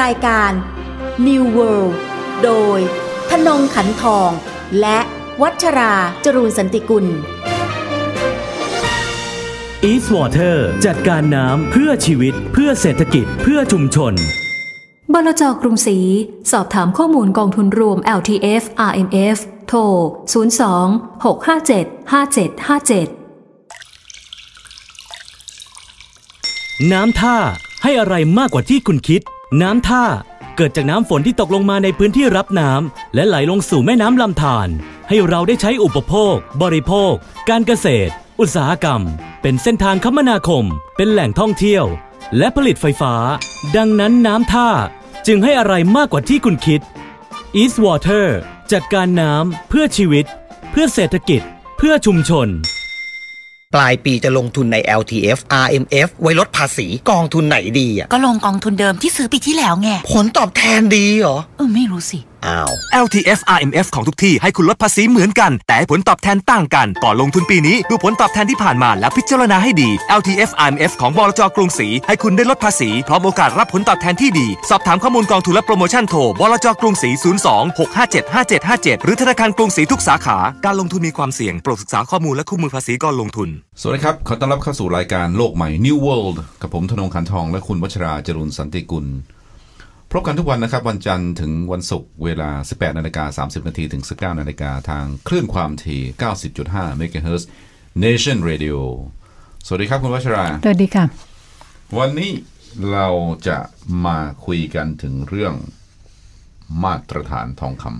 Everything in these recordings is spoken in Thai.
รายการ New World โดยธนงขันทอง และวัชราจรูนสันติกุล East Water จัดการน้ำเพื่อชีวิต เพื่อเศรษฐกิจ เพื่อชุมชนบลจกรุงศรีสอบถามข้อมูลกองทุนรวม LTF RMF โทร 02 657 5757 น้ำท่าให้อะไรมากกว่าที่คุณคิด น้ำท่าเกิดจากน้ำฝนที่ตกลงมาในพื้นที่รับน้ำและไหลลงสู่แม่น้ำลำธารให้เราได้ใช้อุปโภค บริโภค การเกษตร อุตสาหกรรม เป็นเส้นทางคมนาคม เป็นแหล่งท่องเที่ยว และผลิตไฟฟ้า ดังนั้นน้ำท่าจึงให้อะไรมากกว่าที่คุณคิด East Water จัดการน้ำเพื่อชีวิต เพื่อเศรษฐกิจ เพื่อชุมชน ปลายปีจะลงทุนใน LTF RMF ไว้ลดภาษีกองทุนไหนดีอะก็ลงกองทุนเดิมที่ซื้อปีที่แล้วไงผลตอบแทนดีเหรอเออไม่รู้สิ อ้าว LTF RMF ของทุกที่ให้คุณลดภาษีเหมือนกัน แต่ให้ผลตอบแทนต่างกัน ก่อนลงทุนปีนี้ ดูผลตอบแทนที่ผ่านมาแล้วพิจารณาให้ดี LTF RMF ของบลจกรุงศรีให้คุณได้ลดภาษีพร้อมโอกาสรับผลตอบแทนที่ดี สอบถามข้อมูลกองทุนและโปรโมชั่นโทรบลจกรุงศรี 02 657 5757 หรือธนาคารกรุงศรีทุกสาขา การลงทุนมีความเสี่ยงโปรดศึกษาข้อมูลและคู่มือภาษีก่อนลงทุน สวัสดีครับ ขอต้อนรับเข้าสู่รายการโลกใหม่ New World กับผมธนงขันทองและคุณวัชราจรุนสันติกุล พบกันทุกวันนะครับ วันจันทร์ถึงวันศุกร์เวลา 18นาฬิกา30นาทีถึง 19นาฬิกาทางคลื่นความถี่ 90.5 MHz Nation Radio สวัสดีครับคุณวัชรา สวัสดีค่ะ วันนี้เราจะมาคุยกันถึงเรื่องมาตรฐานทองคำ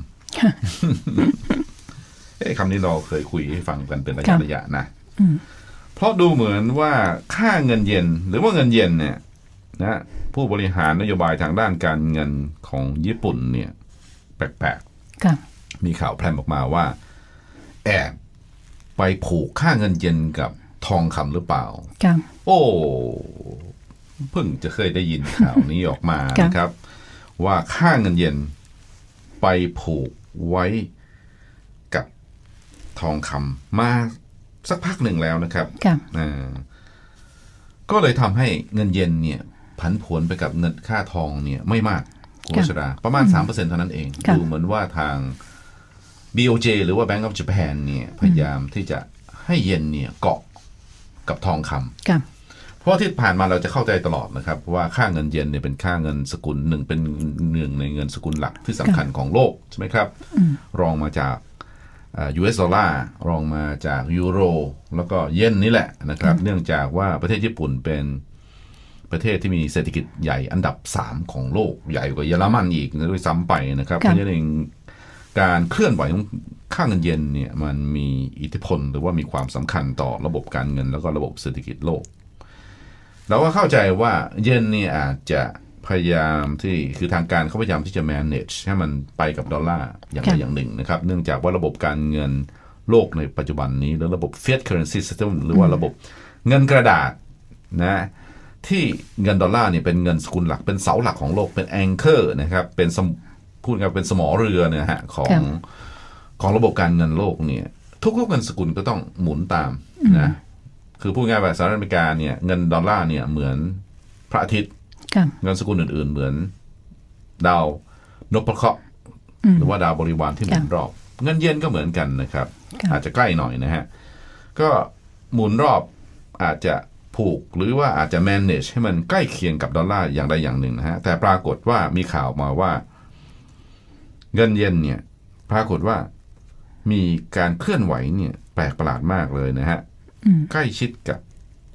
เอ้คำนี้เราเคยคุยให้ฟังกันเป็นระยะระยะนะ เพราะดูเหมือนว่าค่าเงินเยนหรือว่าเงินเยนเนี่ย นะผู้บริหารนโยบายทางด้านการเงินของญี่ปุ่นเนี่ย แปลกค่ะๆมีข่าวแพร่มออกมาว่า แอบไปผูกค่าเงินเยนกับทองคำหรือเปล่าค่ะโอ้เพิ่งจะเคยได้ยินข่าวนี้ออกมาค่ะนะครับ ว่าค่าเงินเยนไปผูกไว้กับทองคำมาสักพักหนึ่งแล้วนะครับค่ะอ่าก็เลยทำให้เงินเยนเนี่ย ผันผวนไปกับเงินค่าทองเนี่ยไม่มากคุณวัชราประมาณ 3%เท่านั้นเองค่ะดูเหมือนว่าทาง BOJ หรือว่า Bank of Japan เนี่ยพยายามที่จะให้เยนเนี่ยเกาะกับทองคำค่ะเพราะที่ผ่านมาเราจะเข้าใจตลอดนะครับ ว่าค่าเงินเยนเนี่ยเป็นค่าเงินสกุลหนึ่งเป็นหนึ่งในเงินสกุลหลักที่สำคัญของโลก ใช่ไหมครับ รองมาจากเอ่อ US ดอลลาร์รองมาจากยูโร แล้วก็เยนนี่แหละนะครับ เนื่องจากว่าประเทศญี่ปุ่นเป็น ประเทศที่มีเศรษฐกิจใหญ่อันดับ 3 ของโลกใหญ่กว่าเยอรมันอีกด้วยซ้ำไปนะครับเพค่ะราะฉะนั้นเองการเคลื่อนไหวของค่าเงินเยนเนี่ยมันมีอิทธิพลหรือว่ามีความสำคัญต่อระบบการเงิน แล้วก็ระบบเศรษฐกิจโลก เราก็เข้าใจว่าเยนเนี่ยอาจจะพยายามที่คือทางการเขาพยายามที่จะ manage ให้มันไปกับดอลลาร์อย่างใดค่ะอย่างหนึ่งนะครับ เนื่องจากว่าระบบการเงินโลกในปัจจุบันนี้หรือระบบ fiat currency system หรือว่าระบบเงินกระดาษนะ ที่เงินดอลลาร์เนี่ยเป็นเงินสกุลหลักเป็นเสาหลักของโลกเป็น anchor นะครับ เป็นสมพูดง่ายๆเป็นสมอเรือเนี่ยฮะของค่ะของระบบการเงินโลกเนี่ย ทุกๆเงินสกุลก็ต้องหมุนตามนะคือพูดง่ายๆว่าสหรัฐอเมริกาเนี่ยเงินดอลลาร์เนี่ยเหมือนพระอาทิตย์ค่ะเงินสกุลอื่น ๆ เหมือนดาวนพเคราะห์หรือว่าดาวบริวารที่หมุนรอบ เงินเยนก็เหมือนกันนะครับค่ะอาจจะใกล้หน่อยนะฮะ ก็หมุนรอบอาจจะ ผูกหรือว่าอาจจะ manage ให้มันใกล้เคียงกับดอลลาร์อย่างใดอย่างหนึ่งนะฮะ แต่ปรากฏว่ามีข่าวมาว่า เงินเยนเนี่ย ปรากฏว่ามีการเคลื่อนไหวเนี่ย แปลกประหลาดมากเลยนะฮะ ใกล้ชิดกับ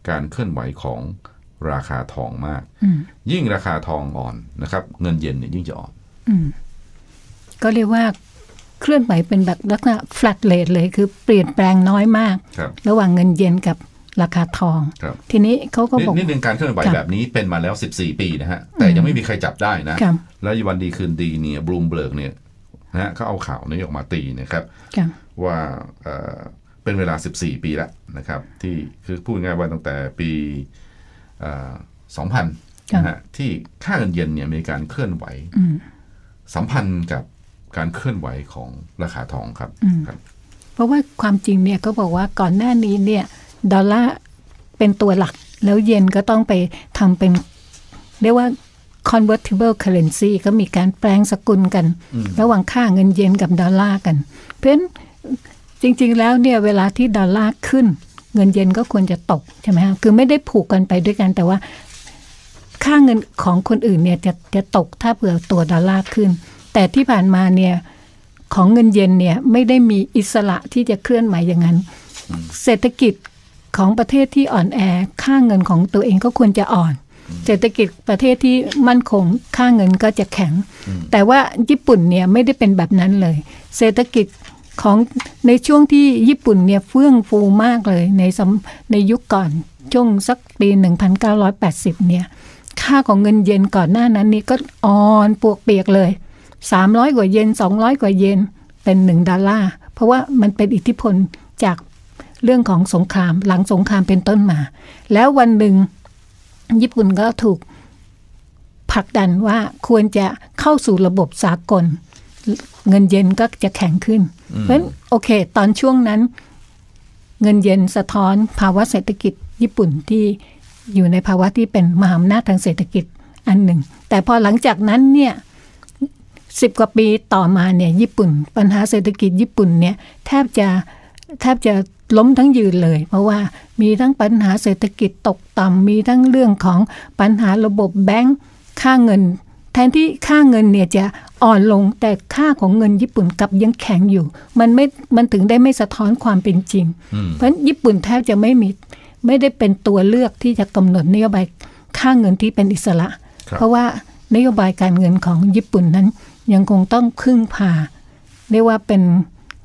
การเคลื่อนไหวของราคาทองมาก ยิ่งราคาทองอ่อนนะครับ เงินเยนเนี่ยยิ่งจะอ่อนก็เรียกว่าเคลื่อนไหวเป็นแบบลักษณะ flat rate เลยคือเปลี่ยนแปลงน้อยมากครับระหว่างเงินเยนกับ ราคาทองครับทีนี้เขาก็นี่บอกนี่หนึ่งการเคลื่อนไหวครับแบบนี้เป็นมาแล้ว 14 ปีนะฮะ แต่ยังไม่มีใครจับได้นะครับแล้ววันดีคืนดีเนี่ยบลูมเบิร์กเนี่ยนะฮะเขาเอาข่าวนี้ออกมาตีนะครับค่ะว่าเอ่อเป็นเวลา 14 ปีแล้วนะครับ ที่คือพูดง่ายๆว่าตั้งแต่ปีเอ่อ2000นะฮะที่ค่าเงินเยนเนี่ยมีการเคลื่อนไหวสัมพันธ์กับการเคลื่อนไหวของราคาทองครับครับเพราะว่าความจริงเนี่ยก็บอกว่าก่อนหน้านี้เนี่ย ดอลลาร์เป็นตัวหลัก แล้วเยนก็ต้องไปทำเป็น เรียกว่า convertible currency ก็มีการแปลงสกุลกัน ระหว่างค่าเงินเยนกับดอลลาร์กัน เพราะฉะนั้นจริง ๆ แล้วเนี่ยเวลาที่ดอลลาร์ขึ้น เงินเยนก็ควรจะตกใช่ไหมคะคือไม่ได้ผูกกันไปด้วยกันแต่ว่า ค่าเงินของคนอื่นเนี่ยจะจะตกถ้าเผื่อตัวดอลลาร์ขึ้น แต่ที่ผ่านมาเนี่ยของเงินเยนเนี่ยไม่ได้มีอิสระที่จะเคลื่อนไหวอย่างนั้น เศรษฐกิจ ของประเทศที่อ่อนแอค่าเงินของตัวเองก็ควรจะอ่อน เศรษฐกิจประเทศที่มั่นคงค่าเงินก็จะแข็ง แต่ว่าญี่ปุ่นเนี่ยไม่ได้เป็นแบบนั้นเลย เศรษฐกิจของในช่วงที่ญี่ปุ่นเนี่ยเฟื่องฟูมากเลยในสมในยุคก่อนช่วงสักปี 1980 เนี่ย ค่าของเงินเยนก่อนหน้านั้นนี่ก็อ่อนปวกเปียกเลย 300 กว่าเยน200 กว่าเยนเป็นหนึ่งดอลลาร์เพราะว่ามันเป็นอิทธิพลจาก เรื่องของสงครามหลังสงครามเป็นต้นมา แล้ววันหนึ่งญี่ปุ่นก็ถูกผลักดันว่าควรจะเข้าสู่ระบบสากล เงินเยนก็จะแข็งขึ้น เพราะฉะนั้นโอเค ตอนช่วงนั้น เงินเยนสะท้อนภาวะเศรษฐกิจญี่ปุ่นที่อยู่ในภาวะที่เป็นมหาอำนาจทางเศรษฐกิจอันหนึ่ง แต่พอหลังจากนั้นเนี่ยสิบกว่าปีต่อมาเนี่ยญี่ปุ่น ปัญหาเศรษฐกิจญี่ปุ่นเนี่ยแทบจะ แทบจะล้มทั้งยืนเลย เพราะว่ามีทั้งปัญหาเศรษฐกิจตกต่ำมีทั้งเรื่องของปัญหาระบบแบงค์ค่าเงิน แทนที่ค่าเงินเนี่ยจะอ่อนลงแต่ค่าของเงินญี่ปุ่นกลับยังแข็งอยู่ มันไม่มันถึงได้ไม่สะท้อนความเป็นจริง เพราะฉะนั้นญี่ปุ่นแทบจะไม่มีไม่ได้เป็นตัวเลือกที่จะกำหนดนโยบายค่าเงินที่เป็นอิสระครับเพราะว่านโยบายการเงินของญี่ปุ่นนั้นยังคงต้องพึ่งพาเรียกว่าเป็น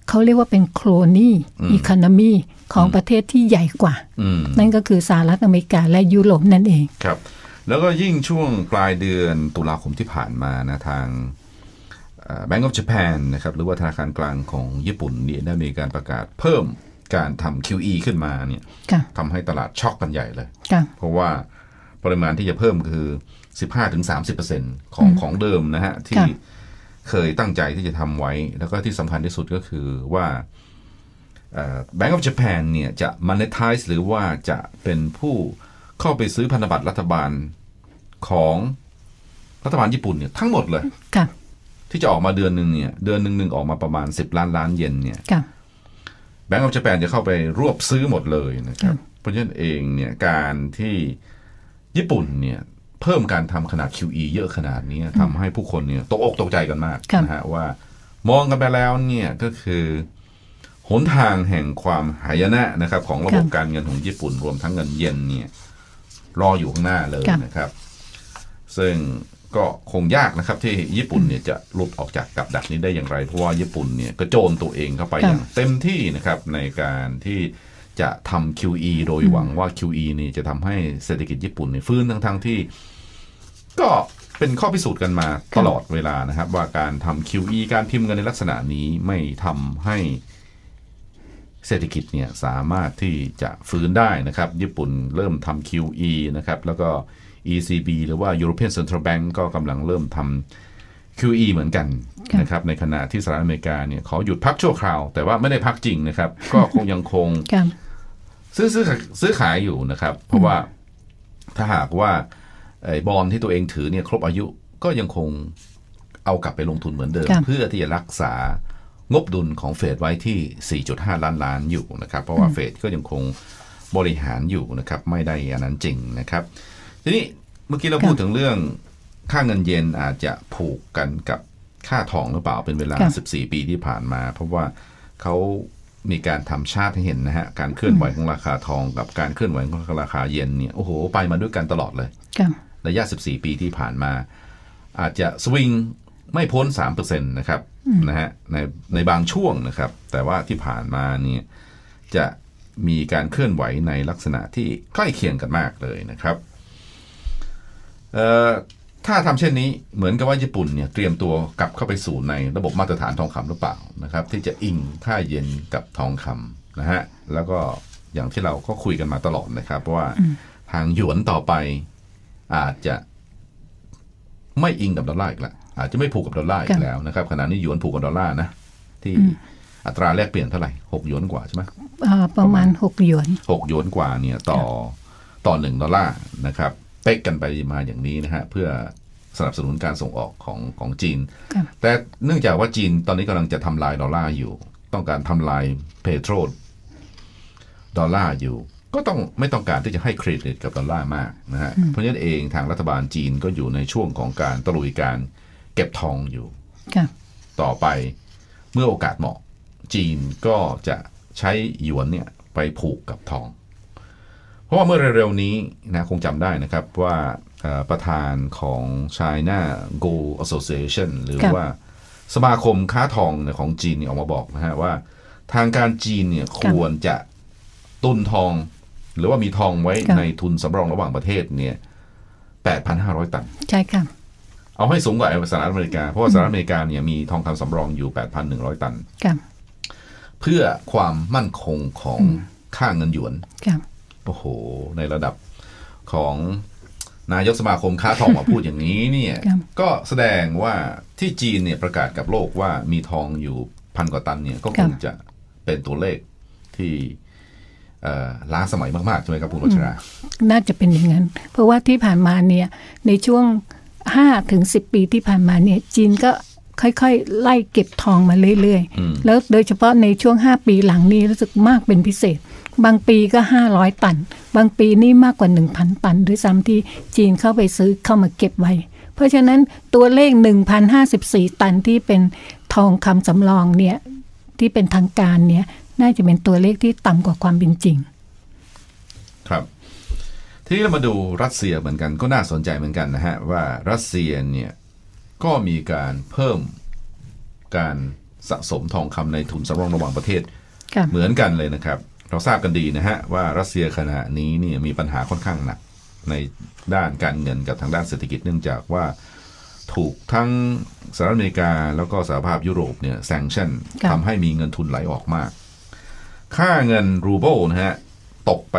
เขาเรียกว่าเป็นโครนี่อีคโนมีของประเทศที่ใหญ่กว่าอืมนั่นก็คือสหรัฐอเมริกาและยุโรปนั่นเองครับ แล้วก็ยิ่งช่วงปลายเดือนตุลาคมที่ผ่านมานะทาง Bank of Japan นะครับหรือว่าธนาคารกลางของญี่ปุ่นเนี่ยได้มีการประกาศเพิ่มการทำ QE ขึ้นมาเนี่ยค่ะทำให้ตลาดช็อกกันใหญ่เลยค่ะเพราะว่าปริมาณที่จะเพิ่มคือ 15-30%ของของเดิมนะฮะที่ค่ะ เคยตั้งใจที่จะทำไว้ แล้วก็ที่สำคัญที่สุดก็คือว่าเอ่อ Bank of Japan เนี่ยจะ monetize หรือว่าจะเป็นผู้เข้าไปซื้อพันธบัตรรัฐบาลของรัฐบาลญี่ปุ่นเนี่ยทั้งหมดเลยค่ะที่จะออกมาเดือนหนึ่งเนี่ย เดือนหนึ่งหนึ่งออกมาประมาณ10ล้านล้านเยนเนี่ยค่ะแบงก์ออฟ a จแปนจะเข้าไปรวบซื้อหมดเลยนะครับ เพราะฉะนั้นเองเนี่ยการที่ญี่ปุ่นเนี่ย เพิ่มการทำขนาด QE เยอะขนาดนี้ทำให้ผู้คนเนี่ยตกอกตกใจกันมากครับนะฮะว่ามองกันไปแล้วเนี่ยก็คือหนทางแห่งความหายนะนะครับ ของระบบการเงินของญี่ปุ่นรวมทั้งเงินเยนเนี่ย รออยู่ข้างหน้าเลยนะครับ ซึ่งก็คงยากนะครับ ที่ญี่ปุ่นเนี่ยจะหลุดออกจากกับดักนี้ได้อย่างไร เพราะว่าญี่ปุ่นเนี่ยก็โจนตัวเองเข้าไปอย่างเต็มที่นะครับ ในการที่จะทำ QE โดยหวังว่า QE นี่จะทำให้เศรษฐกิจญี่ปุ่นเนี่ยฟื้นทั้งทั้งๆที่ ก็เป็นข้อพิสูจน์กันมาตลอดเวลานะครับ ว่าการทำ QE การพิมพ์เงินในลักษณะนี้ไม่ทำให้เศรษฐกิจเนี่ยสามารถที่จะฟื้นได้นะครับ ญี่ปุ่นเริ่มทำ QE นะครับ แล้วก็ ECB หรือว่า European Central Bank ก็กำลังเริ่มทำ QE เหมือนกันนะครับ ในขณะที่สหรัฐอเมริกาเนี่ยขอหยุดพักชั่วคราว แต่ว่าไม่ได้พักจริงนะครับ ก็คงยังคงค่ะซื้อซื้อซื้อขายอยู่นะครับ เพราะว่าถ้าหากว่าไอ้ บอลที่ตัวเองถือเนี่ยครบอายุก็ยังคงเอากลับไปลงทุนเหมือนเดิมครับเพื่อที่จะรักษางบดุลของเฟดไว้ที่ 4.5 ล้านล้านอยู่นะครับเพราะว่าเฟดก็ยังคงบริหารอยู่นะครับไม่ได้อันนั้นจริงนะครับ ทีนี้เมื่อกี้เราครับพูดถึงเรื่องค่าเงินเยนอาจจะผูกกันกับค่าทองหรือเปล่าเป็นเวลาครับ14 ปีที่ผ่านมา เพราะว่าเขามีการทำชาร์ตให้เห็นนะฮะการเคลื่อนไหวของราคาทองกับการเคลื่อนไหวของราคาเยนเนี่ยโอ้โหไปมาด้วยกันตลอดเลยค่ะ ระยะ 14 ปีที่ผ่านมา อาจจะสวิงไม่พ้น 3%นะครับนะฮะในในบางช่วงนะครับ แต่ว่าที่ผ่านมาเนี่ยจะมีการเคลื่อนไหวในลักษณะที่ใกล้เคียงกันมากเลยนะครับเอ่อถ้าทำเช่นนี้เหมือนกับว่าญี่ปุ่นเนี่ยเตรียมตัวกลับเข้าไปสู่ในระบบมาตรฐานทองคำหรือเปล่านะครับ ที่จะอิงค่าเยนกับทองคำนะฮะแล้วก็อย่างที่เราก็คุยกันมาตลอดนะครับว่าทางหยวนต่อไป อาจจะไม่อิงกับดอลลาร์อีกแล้วอาจจะไม่ผูกกับดอลลาร์อีครักบแล้วนะครับขณะนี้หยวนผูกกับดอลลาร์นะที่อัตราแลกเปลี่ยนเท่าไหร่หกหยวนกว่าใช่ไหมอ่าประมาณหกหยวนหกหยวนกว่าเนี่ยต่อต่อหนึ่งดอลลาร์นะครับ เป๊กกันไปมาอย่างนี้นะฮะเพื่อสนับสนุนการส่งออกของของจีนครับแต่เนื่องจากว่าจีนตอนนี้กำลังจะทำลายดอลลาร์อยู่ ต้องการทำลายเพโตรดอลลาร์อยู่ ก็ต้องไม่ต้องการที่จะให้เครดิตกับดอลลาร์มากนะฮะเพราะฉะนั้นเองทางรัฐบาลจีนก็อยู่ในช่วงของการตะลุยการเก็บทองอยู่ค่ะต่อไปเมื่อโอกาสเหมาะ จีนก็จะใช้หยวนเนี่ยไปผูกกับทอง เพราะว่าเมื่อเร็วๆนี้นะคงจำได้นะครับว่าเอ่อประธานของ China Gold Association หรือครับว่าสมาคมค้าทองเนี่ยของจีนเนี่ยออกมาบอกนะฮะว่า ทางการจีนเนี่ยควรจะตุนทอง หรือว่ามีทองไว้ครับในทุนสำรองระหว่างประเทศเนี่ย8,500ตัน ใช่ค่ะ เอาให้สูงกว่าสหรัฐอเมริกา เพราะว่าสหรัฐอเมริกาเนี่ยมีทองคำสำรองอยู่8,100ตันค่ะเพื่อความมั่นคงของค่าเงินหยวนค่ะโอ้โห ในระดับของนายกสมาคมค้าทองมาพูดอย่างนี้เนี่ยครับก็แสดงว่าที่จีนเนี่ยประกาศกับโลกว่ามีทองอยู่พันกว่าตันเนี่ยก็คงจะเป็นตัวเลขที่เอ่อ ล้าสมัยมากๆใช่ไหมครับคุณวัชรา น่าจะเป็นอย่างนั้น เพราะว่าที่ผ่านมาเนี่ยในช่วง5ถึง10 ปีที่ผ่านมาเนี่ยจีนก็ค่อยๆ ไล่เก็บทองมาเรื่อยอืมๆแล้วโดยเฉพาะในช่วง 5 ปีหลังนี้รู้สึกมากเป็นพิเศษ บางปีก็ 500 ตัน บางปีนี่มากกว่า 1,000 ตันด้วยซ้ำที่จีนเข้าไปซื้อเข้ามาเก็บไว้ เพราะฉะนั้นตัวเลข 1,054 ตันที่เป็นทองคำสำรองเนี่ยที่เป็นทางการเนี่ย น่าจะเป็นตัวเลขที่ต่ำกว่าความเป็นจริง ครับทีนี้เรามาดูรัสเซียเหมือนกันก็น่าสนใจเหมือนกันนะฮะ ว่ารัสเซียเนี่ยก็มีการเพิ่มการสะสมทองคำในทุนสำรองระหว่างประเทศ ค่ะ เหมือนกันเลยนะครับ เราทราบกันดีนะฮะ ว่ารัสเซียขณะนี้เนี่ยมีปัญหาค่อนข้างหนักในด้านการเงินกับทางด้านเศรษฐกิจเนื่องจากว่าถูกทั้งสหรัฐอเมริกาแล้วก็สหภาพยุโรปเนี่ยแซงชั่นครับทำให้มีเงินทุนไหลออกมาก ค่าเงินรูเบิลนะฮะ ตกไป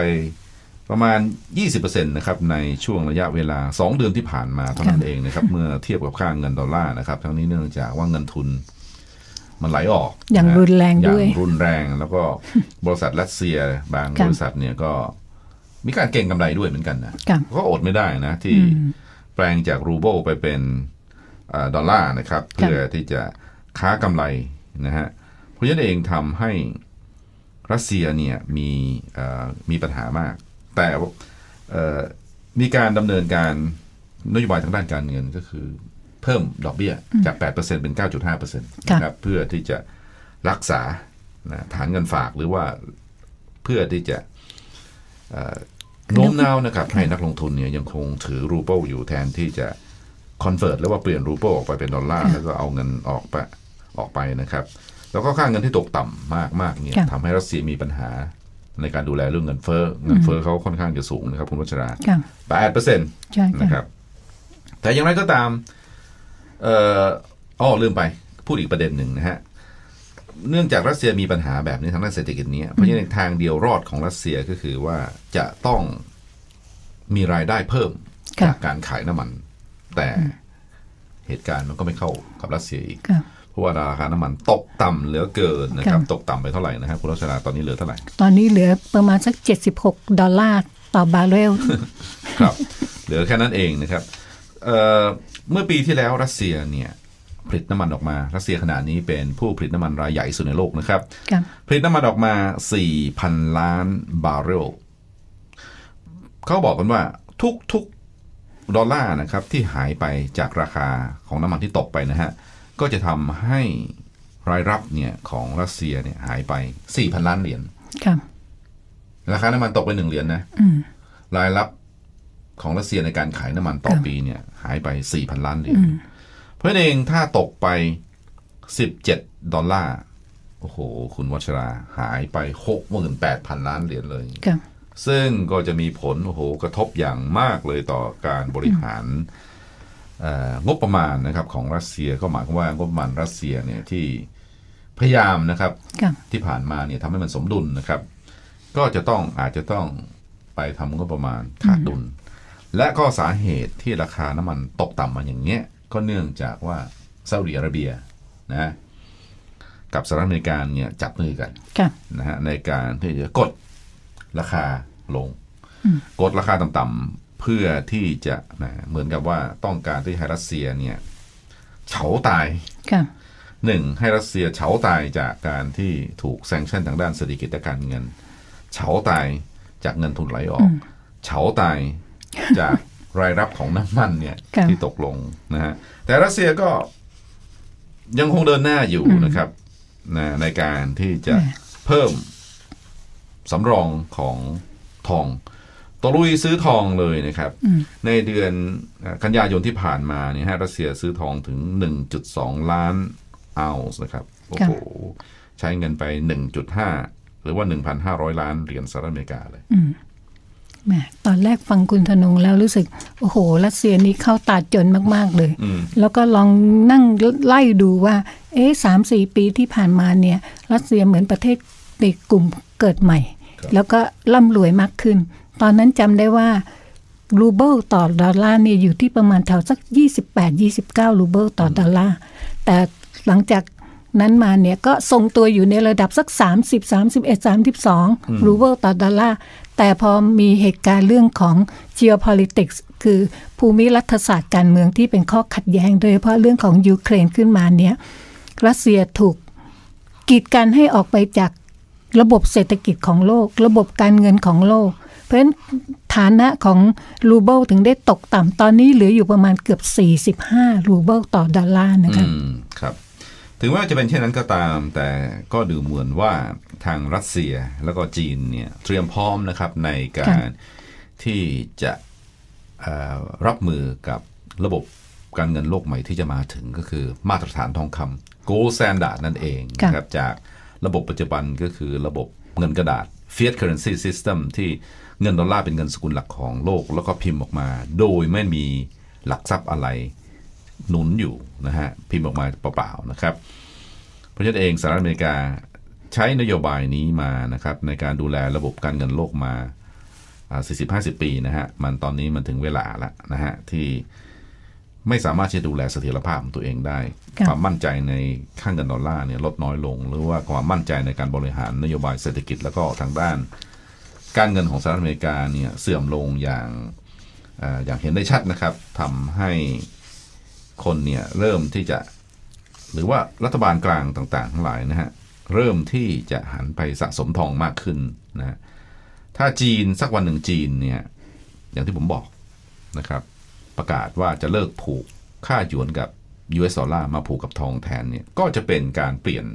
ประมาณ 20%นะครับ ในช่วงระยะเวลา 2 เดือนที่ผ่านมาเท่านั้นเองนะครับ เมื่อเทียบกับค่าเงินดอลลาร์นะครับ ทั้งนี้เนื่องจากว่าเงินทุนมันไหลออก อย่างะฮะรุนแรงด้วย อย่างรุนแรงแล้วก็บริษัทรัสเซียบางครับบริษัทเนี่ยก็มีการเก่งกำไรด้วยเหมือนกันนะค่ะก็อดไม่ได้นะ ที่อืมแปลงจากรูเบิลไปเป็นเอ่อดอลลาร์นะครับ เพื่อที่จะค้ากำไรนะฮะเพราะฉะนั้นเองทำให้ รัสเซียเนี่ยมีเอ่อมีปัญหามาก แต่เอ่อมีการดำเนินการนโยบายทางด้านการเงินก็คือ เพิ่มดอกเบี้ยจาก 8%เป็น 9.5%นะครับเพื่อที่จะรักษานะฐานเงินฝากหรือว่าเพื่อที่จะเอ่อโน้มน้าวนะครับให้นักลงทุนเนี่ยยังคงถือรูเปิลอยู่แทนที่จะคอนเวิร์ตหรือว่าเปลี่ยนรูเปิลออกไปเป็นดอลลาร์แล้วก็เอาเงินออกไปออกไปนะครับ แล้วก็ค่าเงินที่ตกต่ำมากมากๆเนี่ยค่ะทำให้รัสเซียมีปัญหาในการดูแลเรื่องเงินเฟ้อเงินเฟ้อเขาค่อนข้างจะสูงนะครับ คุณวัชราค่ะแปดเปอร์เซ็นต์ใช่นะคค่ะรับ แต่อย่างไรก็ตาม เอ่ออ้อลืมไป พูดอีกประเด็นหนึ่งนะฮะ เนื่องจากรัสเซียมีปัญหาแบบนี้ทางด้านเศรษฐกิจเนี้เพราะฉะนั้นทางเดียวรอดของรัสเซียก็คือว่าจะต้องมีรายได้เพิ่มค่ะจากการขายน้ำมัน แต่เหตุการณ์มันก็ไม่เข้ากับรัสเซียอีกค่ะ เพราะว่าราคาน้ำมันตกต่ำเหลือเกินนะครับค่ะตกต่ำไปเท่าไหร่นะครับคุณรัชนาตอนนี้เหลือเท่าไหร่ ตอนนี้เหลือประมาณสัก 76 ดอลลาร์ต่อบาร์เรลครับ เหลือแค่นั้นเองนะครับเอ่อเมื่อปีที่แล้วรัสเซียเนี่ยผลิตน้ำมันออกมา รัสเซียขณะนี้เป็นผู้ผลิตน้ำมันรายใหญ่สุดในโลกนะครับค่ะผลิตน้ำมันออกมา 4,000 ล้านบาร์เรลเขาบอกกันว่าทุกทุกดอลลาร์นะครับที่หายไปจากราคาของน้ำมันที่ตกไปนะฮะ ก็จะทำให้รายรับเนี่ยของรัสเซียเนี่ยหายไป4,000ล้านเหรียญค่ะราคาน้ำมันตกไปหนึ่งเหรียญนะอืมรายรับของรัสเซียในการขายน้ำมันต่อครับปีเนี่ย หายไป4,000ล้านเหรียญเพราะฉะนั้นเองถ้าตกไป17ดอลลาร์โอ้โห คุณวัชราหายไป68,000ล้านเหรียญเลยค่ะซึ่งก็จะมีผลโอ้โหกระทบอย่างมากเลยต่อการบริหารเอ่อ งบประมาณนะครับของรัสเซียก็หมายความว่างบประมาณรัสเซียเนี่ยที่พยายามนะครับค่ะที่ผ่านมาเนี่ยทำให้มันสมดุลนะครับ ก็จะต้องอาจจะต้องไปทำงบประมาณขาดดุล และก็สาเหตุที่ราคาน้ำมันตกต่ำมาอย่างเงี้ย ก็เนื่องจากว่าซาอุดิอาระเบียนะกับสหรัฐอเมริกาเนี่ยจับมือกันค่ะนะฮะในการที่จะกดราคาลง กดราคาต่ำๆ เพื่อที่จะนะเหมือนกับว่าต้องการที่ให้รัสเซียเนี่ยเฉาตายค่ะหนึ่งให้รัสเซียเฉาตายจากการที่ถูกแซงชั่นทางด้านเศรษฐกิจและการเงิน เฉาตายจากเงินทุนไหลออก เฉาตายจากรายรับของน้ำมันเนี่ยครับที่ตกลงนะฮะแต่รัสเซียก็ยังคงเดินหน้าอยู่นะครับนะในการที่จะเพิ่มสำรองของทอง ตะลุยซื้อทองเลยนะครับ ในเดือนเอ่อกันยายนที่ผ่านมาเนี่ยฮะรัสเซียซื้อทองถึง 1.2 ล้านออนซ์นะครับ โอ้โห ใช้เงินไป 1.5 หรือว่า 1,500 ล้านเหรียญสหรัฐอเมริกาเลยแหมตอนแรกฟังคุณธนงแล้วรู้สึก โอ้โห รัสเซียนี้เข้าตาจนมาก ๆ เลย แล้วก็ลองนั่งไล่ดูว่า เอ๊ะสามสี่ปีที่ผ่านมาเนี่ย รัสเซียเหมือนประเทศในกลุ่มเกิดใหม่ แล้วก็ร่ำรวยมากขึ้น ตอนนั้นจำได้ว่ารูเบิลต่อดอลลาร์เนี่ยอยู่ที่ประมาณแถวสัก 28-29 รูเบิลต่อดอลลาร์ แต่หลังจากนั้นมาเนี่ยก็ทรงตัวอยู่ในระดับสัก 30 31 32 รูเบิลต่อดอลลาร์ แต่พอมีเหตุการณ์เรื่องของ geopolitics คือภูมิรัฐศาสตร์การเมืองที่เป็นข้อขัดแย้ง โดยเฉพาะเรื่องของยูเครนขึ้นมาเนี่ยรัสเซียถูกกีดกันให้ออกไปจากระบบเศรษฐกิจของโลก ระบบการเงินของโลกเพ ราะฉะนั้นฐานะของรูเบิลถึงได้ตกต่ำตอนนี้เหลืออยู่ประมาณเกือบ 45 รูเบิลต่อดอลลาร์นะคะอืมครับ ถึงว่าจะเป็นเช่นนั้นก็ตาม แต่ก็ดูเหมือนว่าทางรัสเซียแล้วก็จีนเนี่ยเตรียมพร้อมนะครับในการที่จะเอ่อรับมือกับระบบการเงินโลกใหม่ที่จะมาถึงก็คือมาตรฐานทองคำ gold standard นั่นเองนะครับจากระบบปัจจุบันก็คือระบบเงินกระดาษ fiat currency system ที่ เงินดอลลาร์เป็นเงินสกุลหลักของโลก แล้วก็พิมพ์ออกมา โดยไม่มีหลักทรัพย์อะไรหนุนอยู่นะฮะพิมพ์ออกมาเปล่าๆนะครับ เพราะฉะนั้นเองสหรัฐอเมริกาใช้นโยบายนี้มานะครับในการดูแลระบบการเงินโลกมาสี่สิบห้าสิบปีนะฮะมันตอนนี้มันถึงเวลาละนะฮะที่ไม่สามารถที่จะดูแลเสถียรภาพของตัวเองได้ครับความมั่นใจในค่างเงินดอลลาร์เนี่ยลดน้อยลง หรือว่าความมั่นใจในการบริหารนโยบายเศรษฐกิจแล้วก็ทางด้าน การเงินของสหรัฐอเมริกาเนี่ยเสื่อมลงอย่างอย่างเห็นได้ชัดนะครับทำให้คนเนี่ยเริ่มที่จะ หรือว่ารัฐบาลกลางต่าง ๆ ทั้งหลายนะฮะเริ่มที่จะหันไปสะสมทองมากขึ้นนะฮะถ้าจีนสักวันหนึ่งจีนเนี่ยอย่างที่ผมบอกนะครับ ประกาศว่าจะเลิกผูกค่าหยวนกับ US ดอลลาร์มาผูกกับทองแทนเนี่ยก็จะเป็นการเปลี่ยน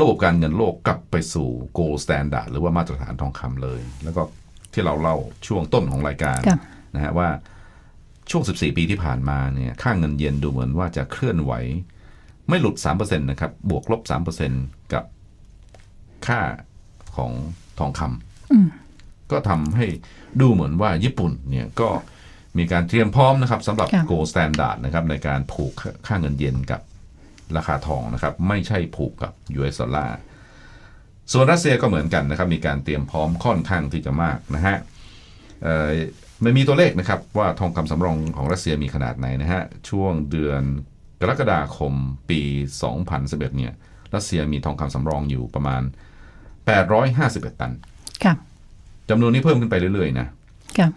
ระบบการเงินโลกกลับไปสู่ gold standard หรือว่ามาตรฐานทองคำเลย แล้วก็ที่เราเล่าช่วงต้นของรายการครับนะฮะว่าช่วง 14 ปีที่ผ่านมาเนี่ยค่าเงินเยนดูเหมือนว่าจะเคลื่อนไหว ไม่หลุด 3%นะครับ บวกลบ 3%กับค่าของทองคำก็ทำให้ดูเหมือนว่าญี่ปุ่นเนี่ยก็มีการเตรียมพร้อมนะครับสำหรับค่ะ gold standard นะครับในการผูกค่าเงินเยนกับ ราคาทองนะครับไม่ใช่ผูกกับ US ดอลลาร์ส่วนรัสเซียก็เหมือนกันนะครับมีการเตรียมพร้อมค่อนข้างที่จะมากนะฮะเอ่อไม่มีตัวเลขนะครับว่าทองคำสำรองของรัสเซียมีขนาดไหนนะฮะช่วงเดือนกรกฎาคมปี 2011เนี่ยรัสเซียมีทองคำสำรองอยู่ประมาณ 851 ตันครับจำนวนนี้เพิ่มขึ้นไปเรื่อยๆนะครับ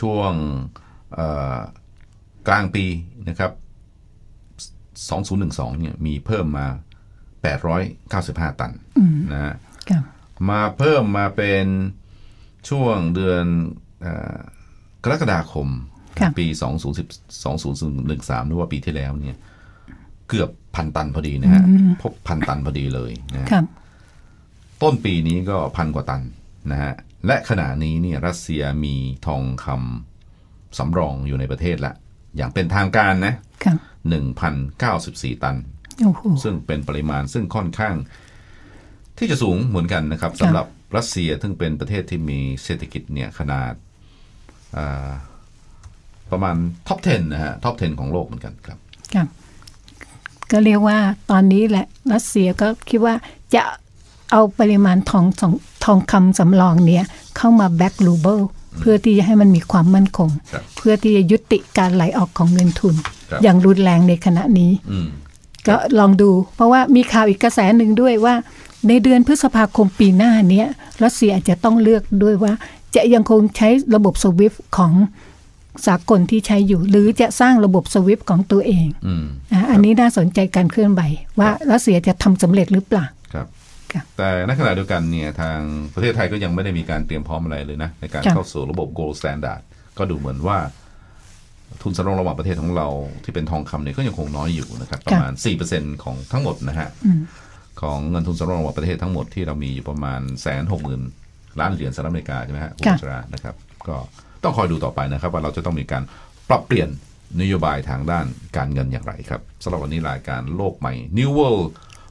ช่วงเอ่อกลางปีนะครับ 2012เนี่ยมีเพิ่มมา 895 ตันนะฮะครับมาเพิ่มมาเป็นช่วงเดือนเอ่อกรกฎาคมครับปี 2010 2013หรือว่าปีที่แล้วเนี่ย เกือบพันตันพอดีนะฮะ พบพันตันพอดีเลยนะฮะครับต้นปีนี้ก็พันกว่าตันนะฮะ และขณะนี้เนี่ยรัสเซียมีทองคำสำรองอยู่ในประเทศละ อย่างเป็นทางการนะครับ 1,094 ตันโอ้โหซึ่งเป็นปริมาณซึ่งค่อนข้าง ที่จะสูงเหมือนกันนะครับสำหรับรัสเซียซึ่งเป็นประเทศที่มีเศรษฐกิจเนี่ยขนาดอ่าประมาณท็อป 10 นะฮะท็อป 10 ของโลกเหมือนกันครับครับก็เรียกว่าตอนนี้แหละรัสเซียก็คิดว่าจะเอาปริมาณทองทองทองคำสำรองเนี้ยเข้ามาแบ็กลูเบิลเพื่อที่จะให้มันมีความมั่นคงครับเพื่อที่จะยุติการไหลออกของเงินทุนครับ อย่างรุนแรงในขณะนี้อืมก็ลองดู เพราะว่ามีข่าวอีกกระแสหนึ่งด้วยว่า ในเดือนพฤษภาคมปีหน้าเนี้ยรัสเซียอาจจะต้องเลือกด้วยว่า จะยังคงใช้ระบบสวิฟของสากลที่ใช้อยู่ หรือจะสร้างระบบสวิฟของตัวเองอืมอะอันนี้น่าสนใจการเคลื่อนไหวว่ารัสเซียจะทำสำเร็จหรือเปล่าครับค่ะแต่ในขณะเดียวกันเนี่ยทางประเทศไทยก็ยังไม่ได้มีการเตรียมพร้อมอะไรเลยนะ ในการครับเข้าสู่ระบบ gold standard ก็ดูเหมือนว่า ทุนสำรองระหว่างประเทศของเราที่เป็นทองคำเนี่ยก็ยังคงน้อยอยู่นะครับประมาณ 4%ของทั้งหมดนะฮะของเงินทุนสำรองระหว่างประเทศทั้งหมดที่เรามีอยู่ประมาณแสนหกหมื่นล้านเหรียญสหรัฐอเมริกาใช่ไหมฮะคุณค่ะวัชรานะครับ ก็ต้องคอยดูต่อไปนะครับ ว่าเราจะต้องมีการปรับเปลี่ยนนโยบายทางด้านการเงินอย่างไรครับสำหรับวันนี้รายการโลกใหม่ New World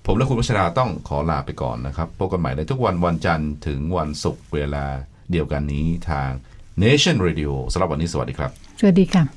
ผมและคุณวัชราต้องขอลาไปก่อนนะครับพบกันใหม่ในทุกวันวันจันทร์ถึงวันศุกร์เวลาเดียวกันนี้ทาง Nation Radio สำหรับวันนี้สวัสดีครับ สวัสดีค่ะ